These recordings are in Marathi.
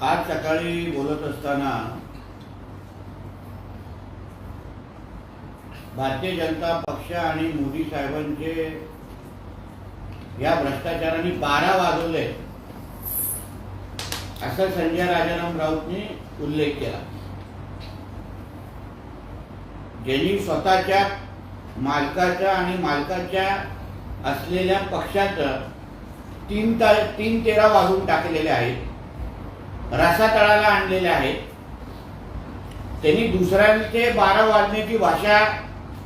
आज सकाळी बोलत असताना भारतीय जनता पक्ष आणि मोदी साहेबांचे या भ्रष्टाचाराने बारा वाजवले. असं संजय राजाराम राऊतने उल्लेख केला. ज्यांनी स्वतःच्या मालकाच्या आणि मालकाच्या असलेल्या पक्षाचं तीन ता तीन तेरा वाजून टाकलेले आहेत. रसातळाला आणलेले आहेत. त्यांनी दुसऱ्यांचे बारा वाजण्याची भाषा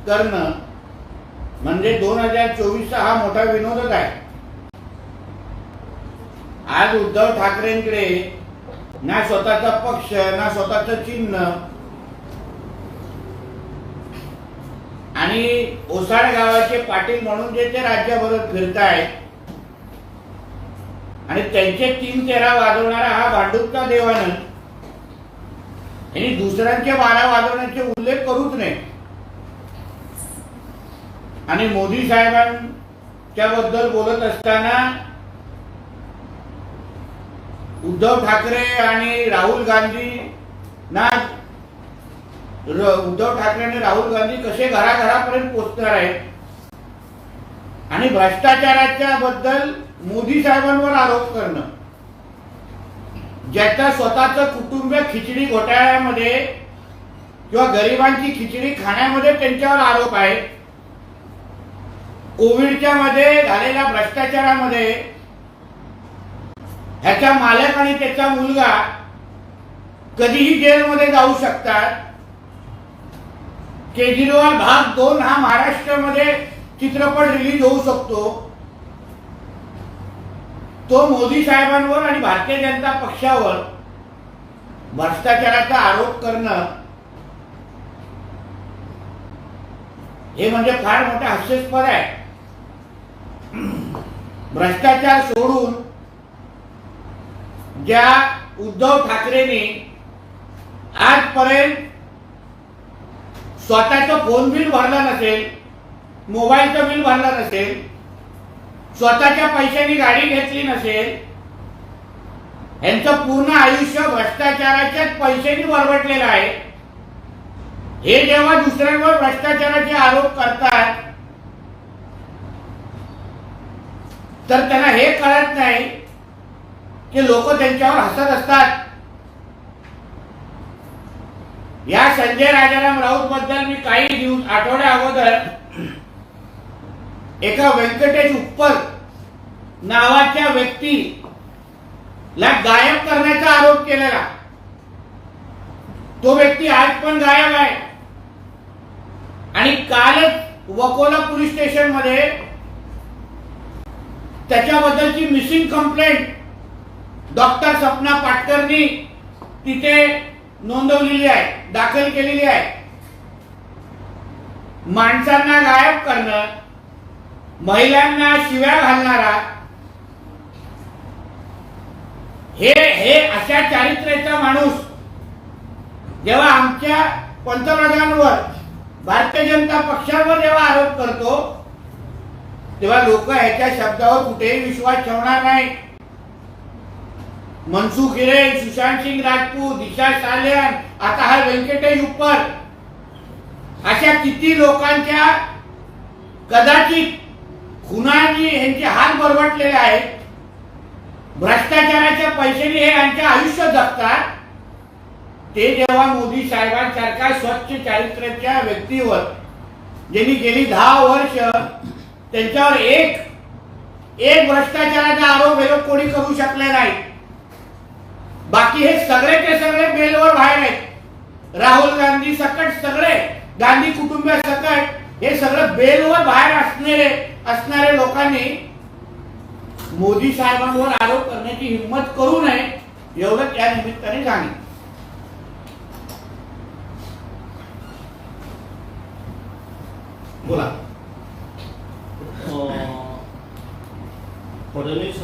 करणं म्हणजे दोन हजार चोवीसचा हा मोठा विनोदच आहे. आज उद्धव ठाकरेंकडे ना स्वतःचा पक्ष ना स्वतःचं चिन्ह आणि ओसाड गावाचे पाटील म्हणून जे ते राज्यभरात फिरतायत आणि त्यांचे तीन तेरा वाजवणारा हा भांडुपचा देवानंद यांनी दुसऱ्यांचे बारा वाजवण्याचे उल्लेख करूच नये. आणि मोदी साहेबांच्या बद्दल बोलत असताना उद्धव ठाकरे आणि राहुल गांधी ना उद्धव ठाकरे आणि राहुल गांधी कसे घराघरापर्यंत पोहोचणार आहेत? आणि भ्रष्टाचाराच्या बद्दल मोदी साहेबांवर आरोप करणं. ज्याचं स्वतःच कुटुंब खिचडी घोटाळ्यामध्ये किंवा गरिबांची खिचडी खाण्यामध्ये त्यांच्यावर आरोप आहे कोविडच्या मध्ये झालेल्या भ्रष्टाचारामध्ये ह्याचा मालक आणि त्याचा मुलगा कधीही जेलमध्ये जाऊ शकतात. केजरीवाल भाग दोन हा महाराष्ट्रामध्ये चित्रपट रिलीज होऊ शकतो. तो मोदी साहेबांवर आणि भारतीय जनता पक्षावर भ्रष्टाचाराचा आरोप करणं हे म्हणजे फार मोठं हास्यास्पद आहे. भ्रष्टाचार सोडून ज्या उद्धव ठाकरेंनी आजपर्यंत स्वतःचं फोन बिल भरला नसेल मोबाईलचं बिल भरला नसेल स्वतःच्या पैशांनी गाडी घेतली नसेल यांचं पूर्ण आयुष्य भ्रष्टाचाराच्याच पैशांनी बरबटलेलं आहे. हे जेव्हा दुसऱ्यांवर भ्रष्टाचाराचे आरोप करतात तर त्यांना हे कळत नाही की लोक त्यांच्यावर हसत असतात. या संजय राजाराम राऊत बद्दल मी काही दिवस आठवड्या अगोदर एका व्यंकटेश उप्पर नावाच्या व्यक्ती ला गायब करण्याचा आरोप केलेला. तो व्यक्ती आज पण गायब आहे. आणि कालच वकोला पोलीस स्टेशनमध्ये त्याच्याबद्दलची मिसिंग कंप्लेंट डॉक्टर सपना पाटकरनी तिथे नोंदवलेली आहे. दाखल केलेली आहे. माणसांना गायब करणं महिलांना शिव्या घालणारा हे हे अशा चारित्र्याचा माणूस जेव्हा आमच्या पंतप्रधानांवर भारतीय जनता पक्षावर जेव्हा आरोप करतो तेव्हा लोक ह्याच्या शब्दावर कुठेही विश्वास ठेवणार नाही मनसुख हिरेन सुशांत सिंग राजपूत दिशा साल्यान आता हा व्यंकटेश उप्पर. अशा किती लोकांच्या कदाचित खुनाची यांचे हात बरवटलेले आहेत. भ्रष्टाचाराच्या पैशाने हे यांचे आयुष्य जगतात. ते जेव्हा मोदी साहेबांसारख्या स्वच्छ चारित्र्याच्या व्यक्तीवर ज्यांनी गेली दहा वर्ष त्यांच्यावर एक एक भ्रष्टाचाराचा आरोप हे कोणी करू शकले नाही बाकी हे सगळे ते सगळे बेलवर बाहेर आहेत. राहुल गांधी सकट सगळे गांधी कुटुंबिया सकट हे सगळं बेलवर बाहेर असणारे असणारे लोकांनी मोदी साहेबांवर आरोप करण्याची हिंमत करू नये एवढं त्या निमित्ताने सांगितलं. बोला. फडणवीस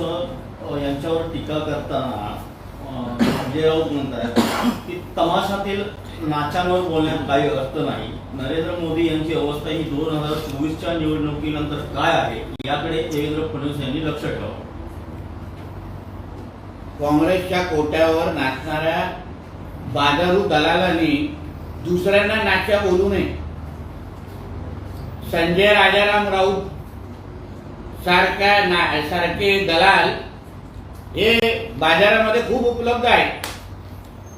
यांच्यावर टीका करताना संजय राऊत म्हणतात की तमाशातील नाचांवर बोलण्यात काही अर्थ नाही. नरेंद्र मोदी यांची अवस्था ही दोन हजार चोवीसच्या निवडणुकीनंतर काय आहे याकडे देवेंद्र फडणवीस यांनी लक्ष ठेवावं काँग्रेसच्या कोट्यावर नाचणाऱ्या बाजारू दलालांनी दुसऱ्यांना नाच्या बोलू नये. संजय राजाराम राऊत सारख्या ना सारखे दलाल हे बाजारामध्ये खूप उपलब्ध आहे.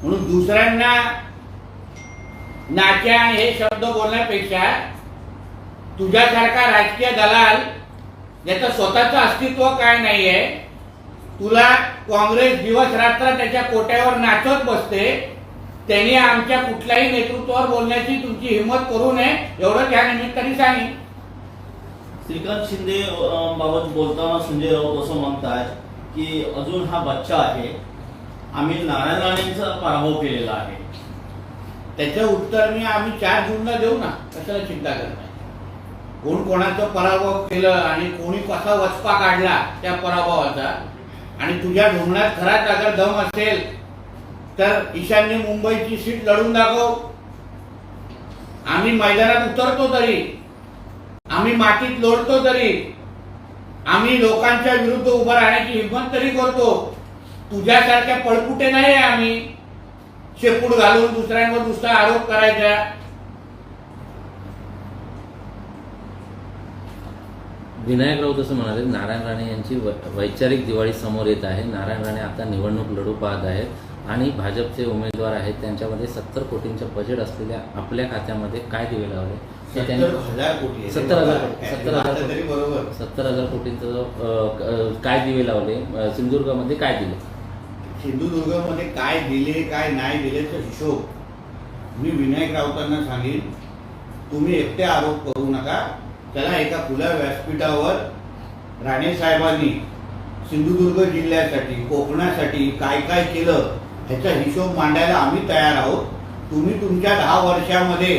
म्हणून दुसऱ्यांना नाच्या हे शब्द बोलण्यापेक्षा तुझ्यासारखा राजकीय दलाल ज्याचं स्वतःचं अस्तित्व काय नाहीये तुला काँग्रेस दिवस रात्र त्याच्या कोट्यावर नाचत बसते त्यांनी आमच्या कुठल्याही नेतृत्वावर बोलण्याची तुमची हिंमत करू नये एवढं त्या निमित्ताने सांगेन. श्रीकांत शिंदे बाबत बोलताना संजय राऊत असं म्हणतात की अजून हा बच्चा आहे. आम्ही नारायण राणेंचा पराभव केलेला आहे. त्याच्या उत्तर मी आम्ही चार जूनला देऊ ना कशाला चिंता करताय कोण कोणाचा पराभव केलं आणि कोणी कसा वचपा काढला त्या पराभवाचा आणि तुझ्या ढोंगणात खराच अगर दम असेल तर ईशान्य मुंबईची सीट लढून दाखव. आम्ही मैदानात उतरतो तरी आम्ही मातीत लोळतो तरी आम्ही लोकांच्या विरुद्ध उभं राहण्याची हिंमत तरी करतो. तुझ्यासारख्या पळपुटे नाही आम्ही. शेपूट घालून दुसऱ्यांवर दुसरा आरोप करायचा. विनायक राऊत असं म्हणाले नारायण राणे यांची वैचारिक दिवाळी समोर येत आहे. नारायण राणे आता निवडणूक लढू पाहत आहेत आणि भाजपचे उमेदवार आहेत. त्यांच्यामध्ये सत्तर कोटींचं बजेट असलेल्या आपल्या खात्यामध्ये काय दिवे लावले ते त्यांनी सत्तर हजार. सत्तर हजार सत्तर हजार तरी कोटींचं जो, काय दिवे लावले? सिंधुदुर्गामध्ये काय दिले? सिंधुदुर्गमध्ये काय दिले काय नाही दिलेचा हिशोब. मी विनायक राऊतांना सांगेन तुम्ही एकटे आरोप करू नका. त्याला एका खुल्या व्यासपीठावर राणे साहेबांनी सिंधुदुर्ग जिल्ह्यासाठी कोकणासाठी काय काय केलं ह्याचा हिशोब मांडायला आम्ही तयार आहोत. तुम्ही तुमच्या दहा वर्षामध्ये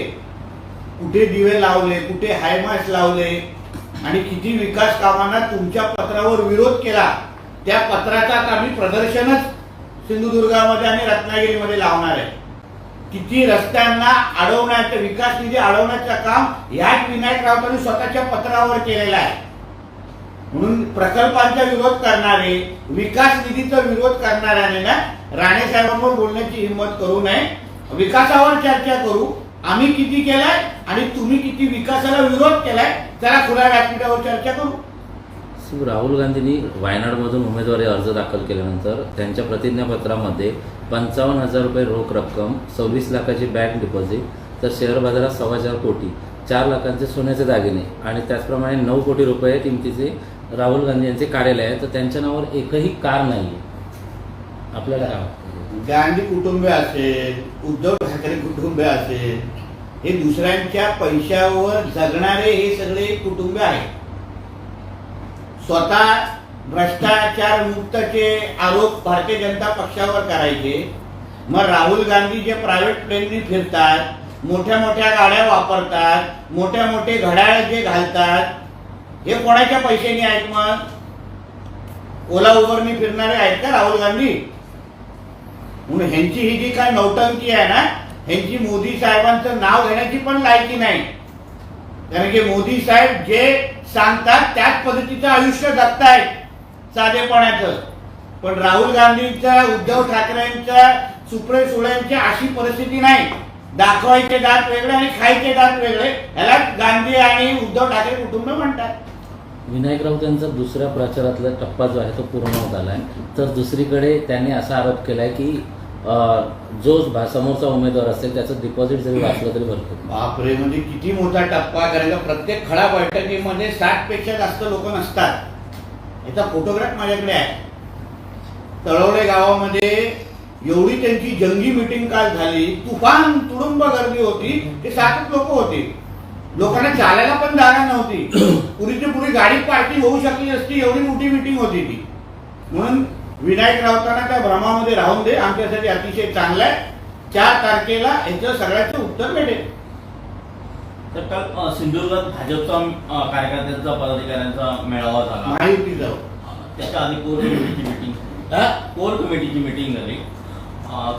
कुठे दिवे लावले कुठे हायमास लावले आणि किती विकास कामांना तुमच्या पत्रावर विरोध केला त्या पत्राचा आता आम्ही प्रदर्शनच सिंधुदुर्गामध्ये आणि रत्नागिरीमध्ये लावणार आहे. किती रस्त्यांना अडवण्याचं विकास निधी अडवण्याचं काम याच विनायक राऊतांनी स्वतःच्या पत्रावर केलेलं आहे. म्हणून प्रकल्पांचा विरोध करणारे विकास निधीचा विरोध करणाऱ्याने ना राणे साहेबांवर बोलण्याची हिंमत करू नये. विकासावर चर्चा करू. आम्ही किती केलाय आणि तुम्ही किती विकासाला विरोध केलाय त्याला खुल्या व्यासपीठावर चर्चा करू. सो राहुल गांधींनी वायनाडमधून उमेदवारी अर्ज दाखल केल्यानंतर त्यांच्या प्रतिज्ञापत्रामध्ये पंचावन्न हजार रुपये रोख रक्कम सव्वीस लाखाची बँक डिपॉझिट तर शेअर बाजारात सव्वा चार कोटी चार लाखांचे सोन्याचे दागिने आणि त्याचप्रमाणे नऊ कोटी रुपये किमतीचे राहुल गांधी यांचे कार्यालय आहे. तर त्यांच्या नावावर एकही कार नाही आपल्याला? गांधी कुटुंबीय असेल उद्धव ठाकरे कुटुंब असेल हे दुसऱ्यांच्या पैशावर जगणारे हे सगळे कुटुंब आहेत स्वतः भ्रष्टाचार मुक्तचे आरोप भारतीय जनता पक्षावर करायचे. मग राहुल गांधी जे प्रायव्हेट प्लेननी फिरतात मोठ्या मोठ्या गाड्या वापरतात मोठ्या मोठे घड्याळ जे घालतात हे कोणाच्या पैशाने आहेत मग? ओला उबरनी फिरणारे आहेत का राहुल गांधी? म्हणून ह्यांची ही जी काय नौटंकी आहे ना ह्यांची मोदी साहेबांचं नाव घेण्याची पण लायकी नाही. कारण की मोदी साहेब जे सांगतात त्याच पद्धतीचं आयुष्य जगतायत साधेपणाचं. पण राहुल गांधींच्या उद्धव ठाकरेंच्या सुप्रे सुळ्यांची अशी परिस्थिती नाही. दाखवायचे दात वेगळे आणि खायचे दात वेगळे ह्याला गांधी आणि उद्धव ठाकरे कुटुंब म्हणतात. विनायक राऊत यांचा दुसऱ्या प्रचारातला टप्पा जो आहे तो पूर्ण होत आला आहे तर दुसरीकडे त्यांनी असा आरोप केला आहे की जो समोरचा उमेदवार असेल त्याचं डिपॉझिट जरी वाचलं तरी भरपूर. बापरे म्हणजे किती मोठा टप्पा करायचा प्रत्येक खडा बैठकीमध्ये साठपेक्षा जास्त लोक नसतात. याचा फोटोग्राफ माझ्याकडे आहे. तळवडे गावामध्ये एवढी त्यांची जंगी मिटिंग काल झाली. तुफान तुडुंब गर्दी होती. ते सातच लोक होते. लोकांना चालायला पण जागा नव्हती. पुरीची पुरी गाडी पार्टी होऊ शकली असती एवढी मोठी मिटिंग होती ती. म्हणून विनायक राऊतांना त्या भ्रमामध्ये राहून दे. आमच्यासाठी अतिशय चांगलं आहे. चार तारखेला याचं सगळ्याचं उत्तर भेटेल. तर काल सिंधुदुर्गात भाजपचा कार्यकर्त्यांचा पदाधिकाऱ्यांचा मेळावा झाला. महायुती जाऊ. त्याच्या आधी कोर कमिटीची मिटिंग? कोर कमिटीची मिटिंग झाली.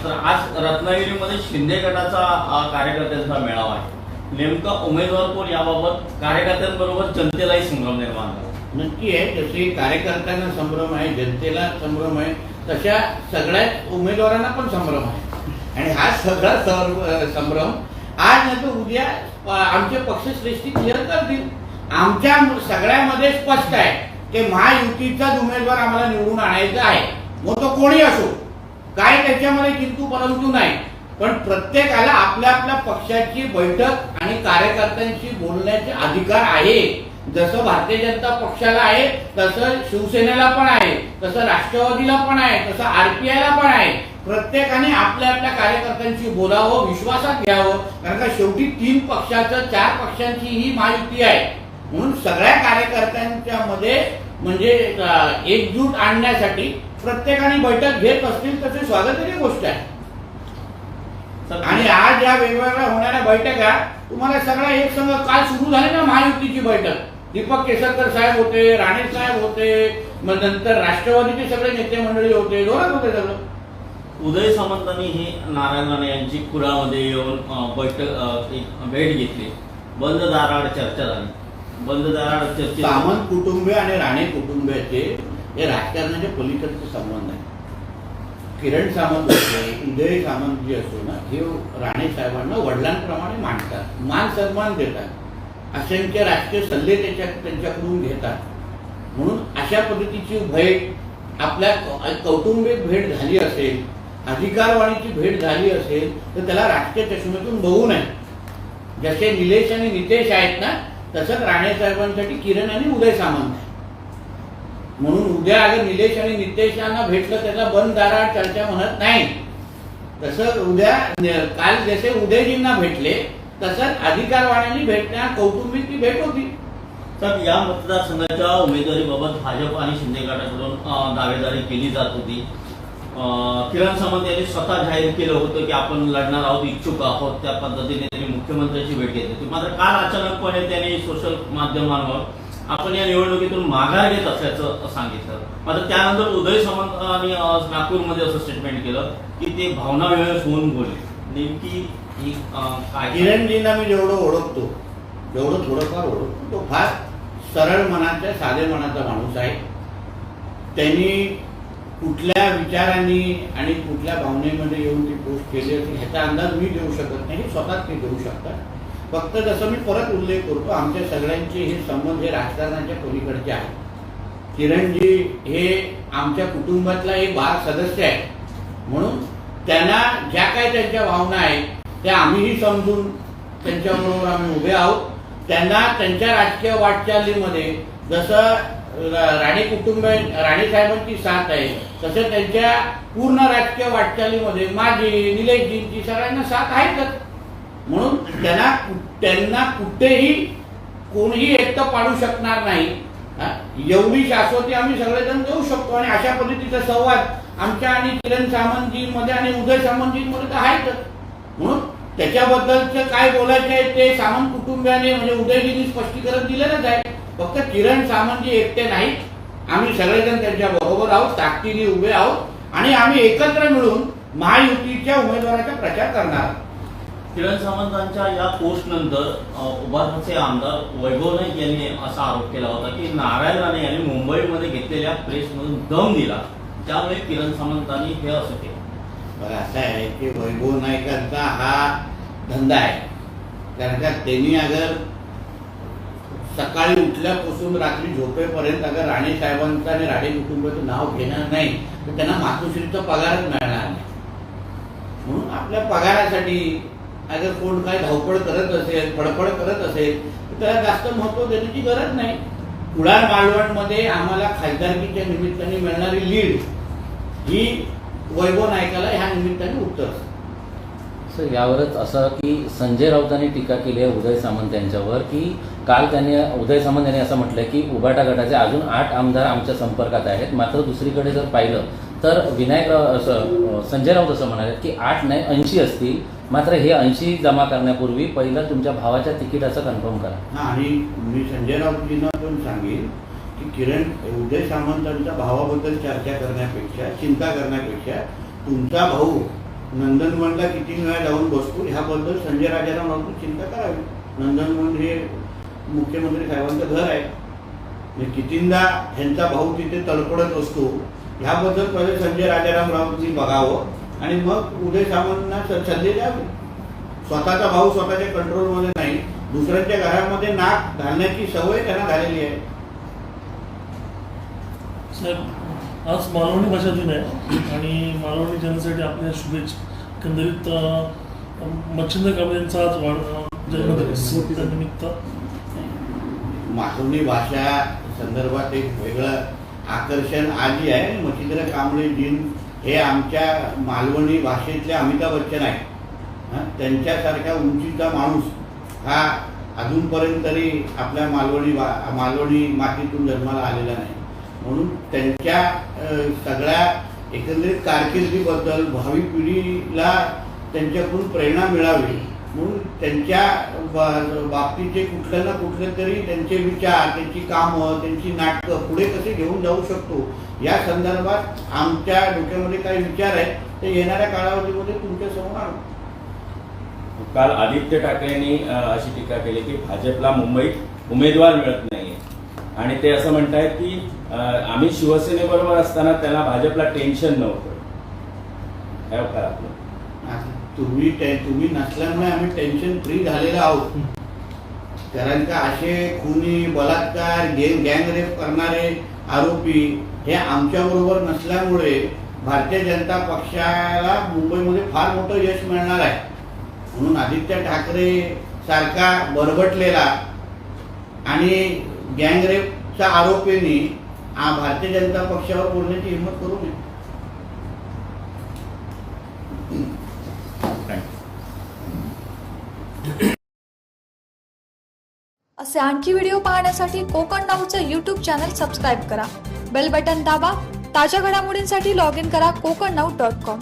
तर आज रत्नागिरीमध्ये शिंदे गटाचा कार्यकर्त्यांचा मेळावा आहे. नेमका उमेदवार कोण याबाबत? कार्यकर्त्यांबरोबर जनतेलाही संभ्रम निर्माण झाला. नक्की आहे जसे कार्यकर्त्यांना संभ्रम आहे जनतेला संभ्रम आहे तशा सगळ्याच उमेदवारांना पण संभ्रम आहे. आणि हा सगळा संभ्रम आज नाही तर उद्या आमचे पक्षश्रेष्ठी क्लिअर करतील. आमच्या सगळ्यामध्ये स्पष्ट आहे की महायुतीचाच उमेदवार आम्हाला निवडून आणायचा आहे. मग तो कोणी असो? काय त्याच्यामध्ये किंतू परंतु नाही. पण प्रत्येकाला आपल्या आपल्या पक्षाची बैठक आणि कार्यकर्त्यांशी बोलण्याचे अधिकार आहे. जसं भारतीय जनता पक्षाला आहे तसं शिवसेनेला पण आहे तसं राष्ट्रवादीला पण आहे तसं आरपीआयला पण आहे. प्रत्येकाने आपल्या आपल्या कार्यकर्त्यांशी बोलावं विश्वासात घ्यावं कारण का शेवटी तीन पक्षाचं चार पक्षांची ही महायुती आहे. म्हणून सगळ्या कार्यकर्त्यांच्या मध्ये म्हणजे एकजूट आणण्यासाठी प्रत्येकाने बैठक घेत असतील तर ते गोष्ट आहे. आणि आज या वेगवेगळ्या होणाऱ्या बैठका तुम्हाला सगळ्या एक संघ काल सुरू झाली ना महायुतीची बैठक? दीपक केसरकर साहेब होते राणे साहेब होते मग नंतर राष्ट्रवादीचे सगळे नेते मंडळी होते जोरात होते सगळं. उदय सामंतांनी ही नारायण राणे यांची कुडामध्ये येऊन बैठक एक भेट घेतली. बंद दाराआड चर्चा झाली. बंद दाराआड चर्चेत सामंत कुटुंबीय आणि राणे कुटुंबियाचे हे राजकारणाच्या पलीकडचे संबंध आहे किरण सामंत होते उदय सामंत जे असतो ना हे राणे साहेबांना वडिलांप्रमाणे मांडतात मान सन्मान देतात. असंख्य राजकीय सल्ले त्याच्या त्यांच्याकडून घेतात. म्हणून अशा पद्धतीची भेट आपल्या कौटुंबिक भेट झाली असेल अधिकारवाणीची भेट झाली असेल तर त्याला राजकीय चष्म्यातून बघू नये. जसे निलेश आणि नितेश आहेत ना तसंच राणे साहेबांसाठी किरण आणि उदय सामंत आहे म्हणून उद्या अगर निलेश आणि नितेश यांना भेटलं त्याला बंद दारा चर्चा म्हणत नाही. तसं उद्या काल जसे उदयजींना भेटले तसंच अधिकारवाड्यांनी भेटण्या कौटुंबिक ती भेट होती. तर या मतदारसंघाच्या उमेदवारीबाबत भाजप आणि शिंदे गटाकडून दावेदारी केली जात होती. किरण सामंत यांनी स्वतः जाहीर केलं होतं की आपण लढणार आहोत इच्छुक आहोत त्या पद्धतीने त्यांनी मुख्यमंत्र्यांची भेट घेतली होती. मात्र काल अचानकपणे त्यांनी सोशल माध्यमांवर आपण या निवडणुकीतून माघार घेत असल्याचं सांगितलं. मात्र त्यानंतर उदय सामंत आणि नागपूरमध्ये असं स्टेटमेंट केलं की ते भावना वेळेस होऊन बोलले. नेमकी ही काय किरणजींना मी जेवढं ओळखतो जेवढं थोडंफार ओळखतो. तो फार सरळ मनाचा साधे मनाचा माणूस आहे. त्यांनी कुठल्या विचारांनी आणि कुठल्या भावनेमध्ये येऊन ती पोस्ट केली असेल ह्याचा अंदाज मी देऊ शकत नाही स्वतःच ते देऊ शकतात. फक्त जसं मी परत उल्लेख करतो आमच्या सगळ्यांचे हे संबंध हे राजकारणाच्या पलीकडचे आहेत. किरणजी हे आमच्या कुटुंबातला एक भाग सदस्य आहे. म्हणून त्यांना ज्या काही त्यांच्या भावना आहेत ते आम्हीही समजून त्यांच्याबरोबर आम्ही उभे आहोत. त्यांना त्यांच्या राजकीय वाटचालीमध्ये जसं राणी राणे कुटुंब राणे साहेबांची साथ आहे तसं त्यांच्या पूर्ण राजकीय वाटचालीमध्ये माझी निलेशजींची सगळ्यांना साथ आहेतच. म्हणून त्यांना त्यांना कुठेही कोणीही एकटं पाडू शकणार नाही. एवढी शाश्वती आम्ही सगळेजण देऊ शकतो आणि अशा पद्धतीचा संवाद आमच्या आणि किरण सामंतजींमध्ये आणि उदय सामंतजींमध्ये तर आहेतच. म्हणून त्याच्याबद्दलचं काय बोलायचं आहे ते सामंत कुटुंबियाने म्हणजे उदयगिरी स्पष्टीकरण दिलेलंच आहे फक्त किरण सामंतजी एकटे नाहीत. आम्ही सगळेजण त्यांच्या बरोबर आहोत ताकदीने उभे आहोत. आणि आम्ही एकत्र मिळून महायुतीच्या उमेदवाराचा प्रचार करणार किरण सामंतांच्या या पोस्ट नंतर उभारचे आमदार वैभव नाईक यांनी असा आरोप केला होता की नारायण राणे यांनी मुंबईमध्ये घेतलेल्या प्रेसमधून दम दिला. त्यामुळे किरण सामंतांनी हे असं केलं. बघा असं आहे की वैभव नाईकांचा हा धंदा आहे. कारण का त्यांनी अगर सकाळी उठल्यापासून रात्री झोपेपर्यंत अगर राणे साहेबांचं आणि राणे कुटुंबाचं नाव घेणार नाही तर त्यांना मातोश्रीचा पगारच मिळणार नाही. म्हणून आपल्या पगारासाठी अगर कोण काय धावपळ करत असेल फडफड करत असेल तर त्याला जास्त महत्त्व देण्याची गरज नाही. कुडाळ मालवणमध्ये आम्हाला खासदारकीच्या निमित्ताने मिळणारी लीड ही वैभव नायकाला ह्या निमित्ताने उत्तर. सर यावरच असं की संजय राऊतांनी टीका केली आहे उदय सामंत यांच्यावर की काल त्यांनी उदय सामंत यांनी असं म्हटलंय की उबाटा गटाचे अजून आठ आमदार आमच्या संपर्कात आहेत. मात्र दुसरीकडे जर पाहिलं तर विनायक राव असं संजय राऊत असं म्हणाले की आठ नाही ऐंशी असतील. मात्र हे ऐंशी जमा करण्यापूर्वी पहिलं तुमच्या भावाच्या तिकिटाचं कन्फर्म करा. आणि मी संजय राऊतजींना पण सांगेन की किरण उदय सामंतांच्या भावाबद्दल चर्चा करण्यापेक्षा चिंता करण्यापेक्षा तुमचा भाऊ नंदनवनला किती वेळा जाऊन बसतो ह्याबद्दल संजय राजाराम राऊत चिंता करावी. नंदनवन हे मुख्यमंत्री साहेबांचं घर आहे. म्हणजे कितींदा ह्यांचा भाऊ तिथे तडफडत असतो ह्याबद्दल पहिले संजय राजाराम राऊतनी बघावं आणि मग उदय सामंतना सल्ले द्यावे. स्वतःचा भाऊ स्वतःच्या कंट्रोलमध्ये नाही दुसऱ्यांच्या घरामध्ये नाक घालण्याची सवय त्यांना झालेली आहे. साहेब आज मालवणी भाषा दिन आहे आणि मालवणी जनतेसाठी आपल्या शुभेच्छा. एकंदरीत मच्छिंद्र कांबळे यांचा आज वाढ अं, मालवणी भाषा संदर्भात एक वेगळं आकर्षण आली आहे. मच्छिंद्र कांबळे जीन हे आमच्या मालवणी भाषेतले अमिताभ बच्चन आहे त्यांच्यासारख्या उंचीचा माणूस हा अजूनपर्यंत तरी आपल्या मालवणी भा- मालवणी मातीतून जन्माला आलेला नाही. म्हणून त्यांच्या सगळ्या एकंदरीत कारकिर्दीबद्दल भावी पिढीला त्यांच्याकडून प्रेरणा मिळावी म्हणून त्यांच्या बाबतीचे कुठल्या ना कुठले तरी त्यांचे विचार त्यांची कामं त्यांची नाटकं पुढे कसे घेऊन जाऊ शकतो या संदर्भात आमच्या डोक्यामध्ये काही विचार आहेत ते येणाऱ्या कालावधीमध्ये तुमच्यासमोर आणू. काल आदित्य ठाकरेंनी अशी टीका केली की भाजपला मुंबईत उमेदवार मिळत नाही आणि ते असं म्हणतायत की आम्ही शिवसेनेबरोबर असताना त्याला भाजपला टेन्शन नव्हतं. काय होतं आपलं? तुम्ही टे- तुम्ही नसल्यामुळे आम्ही टेन्शन फ्री झालेलो आहोत. कारण का असे खुनी बलात्कार गँग गँगरेप करणारे आरोपी हे आमच्याबरोबर नसल्यामुळे भारतीय जनता पक्षाला मुंबईमध्ये फार मोठं यश मिळणार आहे. म्हणून आदित्य ठाकरे सारखा बरबटलेला आणि गँगरेपच्या आरोपींनी भारतीय जनता पक्षावर बोलण्याची हिंमत करू नये. असे आणखी व्हिडिओ पाहण्यासाठी कोकण नाऊचं यूट्यूब चॅनल सबस्क्राईब करा. बेल बटन दाबा. ताज्या घडामोडींसाठी लॉग इन करा कोकण नाऊ डॉट कॉम